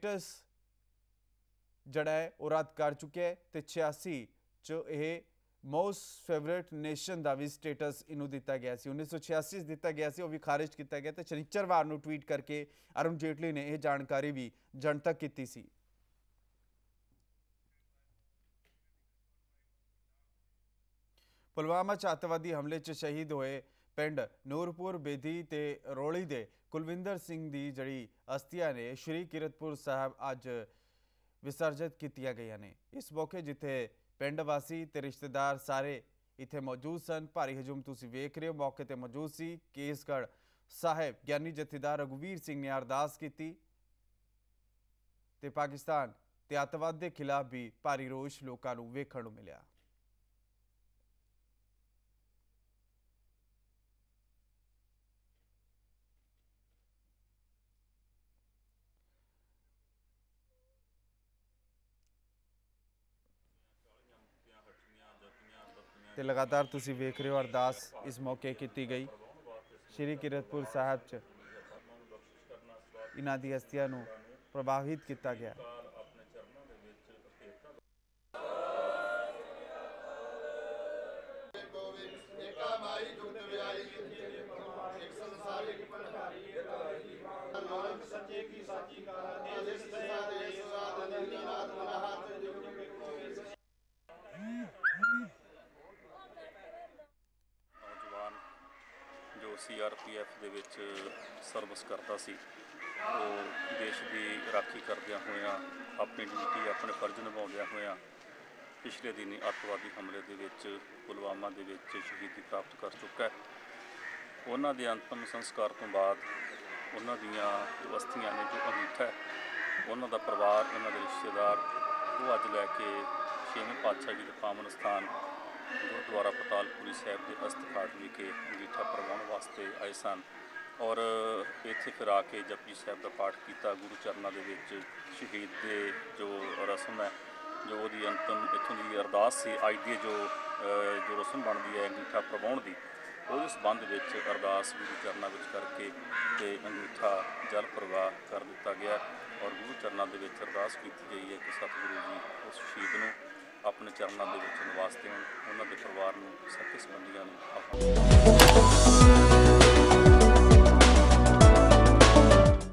Status ਜਿਹੜਾ ਹੈ, ਉਹ ਰੱਦ ਕਰ ਚੁੱਕਿਆ ਹੈ ਤੇ 86 ਚ ਇਹ ਮੋਸਟ ਫੇਵਰਿਟ ਨੇਸ਼ਨ ਦਾ ਵੀ ਸਟੇਟਸ ਇਹਨੂੰ ਦਿੱਤਾ ਗਿਆ ਸੀ। 1986 ਦਿੱਤਾ ਗਿਆ ਸੀ, ਉਹ ਵੀ ਖਾਰਿਜ ਕੀਤਾ ਗਿਆ ਤੇ ਸ਼ਨੀਚਰਵਾਰ ਨੂੰ ਟਵੀਟ ਕਰਕੇ ਅਰੁਣ ਜੇਟਲੀ ਨੇ ਇਹ ਜਾਣਕਾਰੀ ਵੀ ਜਨਤਕ ਕੀਤੀ ਸੀ। ਪੁਲਵਾਮਾ 'ਚ ਅੱਤਵਾਦੀ ਹਮਲੇ 'ਚ ਸ਼ਹੀਦ ਹੋਏ ਪਿੰਡ ਨੂਰਪੁਰ ਬੇਦੀ ਤੇ ਰੋਲੀ ਦੇ ਕੁਲਵਿੰਦਰ ਸਿੰਘ ਦੀ ਜਿਹੜੀ ਅਸਥੀਆਂ ਨੇ, ਸ਼੍ਰੀ ਕਿਰਤਪੁਰ ਸਾਹਿਬ ਅੱਜ ਵਿਸਰਜਿਤ ਕੀਤੀਆਂ ਗਈਆਂ ਨੇ। ਇਸ ਮੌਕੇ ਜਿੱਥੇ ਪਿੰਡ ਵਾਸੀ ਤੇ ਰਿਸ਼ਤੇਦਾਰ ਸਾਰੇ ਇੱਥੇ ਮੌਜੂਦ ਸਨ। ਭਾਰੀ ਹਜੂਮ ਤੁਸੀਂ ਵੇਖ ਰਹੇ ਹੋ, ਮੌਕੇ ਤੇ ਮੌਜੂਦ ਸੀ ਕੇਸਗੜ ਸਾਹਿਬ ਗਿਆਨੀ ਜਥੇਦਾਰ ਰਘੁਵੀਰ ਸਿੰਘ ਨੇ ਅਰਦਾਸ ਕੀਤੀ ਤੇ ਪਾਕਿਸਤਾਨ ਤੇ ਅੱਤਵਾਦ ਦੇ ਖਿਲਾਫ ਵੀ ਭਾਰੀ ਰੋਸ਼ ਲੋਕਾਂ ਨੂੰ ਵੇਖਣ ਨੂੰ ਮਿਲਿਆ। ਤੇ ਲਗਾਤਾਰ ਤੁਸੀਂ ਵੇਖ ਰਹੇ ਹੋ ਅਰਦਾਸ ਇਸ ਮੌਕੇ ਕੀਤੀ ਗਈ। ਸ਼੍ਰੀ ਕਿਰਤਪੁਰ ਸਾਹਿਬ ਚ ਇਹਨਾਂ ਦੀ ਹਸਤੀਆਂ ਨੂੰ ਪ੍ਰਭਾਵਿਤ ਕੀਤਾ ਗਿਆ। ਮਾਈ ਜੁਗਤ ਵਿਆਈ ਸੀਆਰਪੀਐਫ ਦੇ ਵਿੱਚ ਸਰਵਿਸ ਕਰਦਾ ਸੀ। ਉਹ ਦੇਸ਼ ਦੀ ਰਾਖੀ ਕਰਦਿਆਂ ਹੋਇਆਂ, ਆਪਣੀ ਡਿਊਟੀ, ਆਪਣੇ ਫਰਜ਼ ਨਿਭਾਉਂਦਿਆਂ ਹੋਇਆਂ ਪਿਛਲੇ ਦਿਨੀ ਅੱਤਵਾਦੀ ਹਮਲੇ ਦੇ ਵਿੱਚ, ਪੁਲਵਾਮਾ ਦੇ ਵਿੱਚ ਸ਼ਹੀਦੀ ਪ੍ਰਾਪਤ ਕਰ ਚੁੱਕਾ ਹੈ। ਉਹਨਾਂ ਦੇ ਅੰਤਮ ਸੰਸਕਾਰ ਤੋਂ ਬਾਅਦ ਉਹਨਾਂ ਦੀਆਂ ਜੋ ਅਸਥੀਆਂ ਨੇ, ਜੋ ਅੰਗੂਠਾ ਹੈ, ਉਹਨਾਂ ਦਾ ਪਰਿਵਾਰ, ਉਹਨਾਂ ਦੇ ਰਿਸ਼ਤੇਦਾਰ, ਉਹ ਅੱਜ ਲੈ ਕੇ ਛੇਵੇਂ ਪਾਤਸ਼ਾਹ ਜੀ ਦੇ ਪਾਵਨ ਸਥਾਨ ਗੁਰਦੁਆਰਾ ਪਤਾਲਪੁਰੀ ਸਾਹਿਬ ਦੇ ਅਸਤਖਾਟ ਵਿਖੇ ਅੰਗੀਠਾ ਪ੍ਰਵਾਉਣ ਵਾਸਤੇ ਆਏ ਸਨ ਔਰ ਇੱਥੇ ਫਿਰ ਆ ਕੇ ਜਪਜੀ ਸਾਹਿਬ ਦਾ ਪਾਠ ਕੀਤਾ, ਗੁਰੂ ਚਰਨਾਂ ਦੇ ਵਿੱਚ ਸ਼ਹੀਦ ਦੇ ਜੋ ਰਸਮ ਹੈ, ਜੋ ਉਹਦੀ ਅੰਤਮ ਇੱਥੋਂ ਦੀ ਅਰਦਾਸ ਸੀ, ਅੱਜ ਦੀ ਜੋ ਜੋ ਰਸਮ ਬਣਦੀ ਹੈ ਅੰਗੀਠਾ ਪ੍ਰਵਾਉਣ ਦੀ, ਉਹਦੇ ਸੰਬੰਧ ਵਿੱਚ ਅਰਦਾਸ ਗੁਰੂ ਚਰਨਾਂ ਵਿੱਚ ਕਰਕੇ ਤੇ ਅੰਗੂਠਾ ਜਲ ਪ੍ਰਵਾਹ ਕਰ ਦਿੱਤਾ ਗਿਆ ਔਰ ਗੁਰੂ ਚਰਨਾਂ ਦੇ ਵਿੱਚ ਅਰਦਾਸ ਕੀਤੀ ਗਈ ਹੈ ਕਿ ਸਤਿਗੁਰੂ ਜੀ ਉਸ ਸ਼ਹੀਦ ਨੂੰ ਆਪਣੇ ਚਰਨਾਂ ਦੇ ਵਿੱਚ ਨਿਵਾਸ ਦੇਣ ਉਹਨਾਂ ਦੇ ਪਰਿਵਾਰ ਨੂੰ ਸੱਚੇ ਸੰਬੰਧੀਆਂ ਨੂੰ ਆਪਣਾ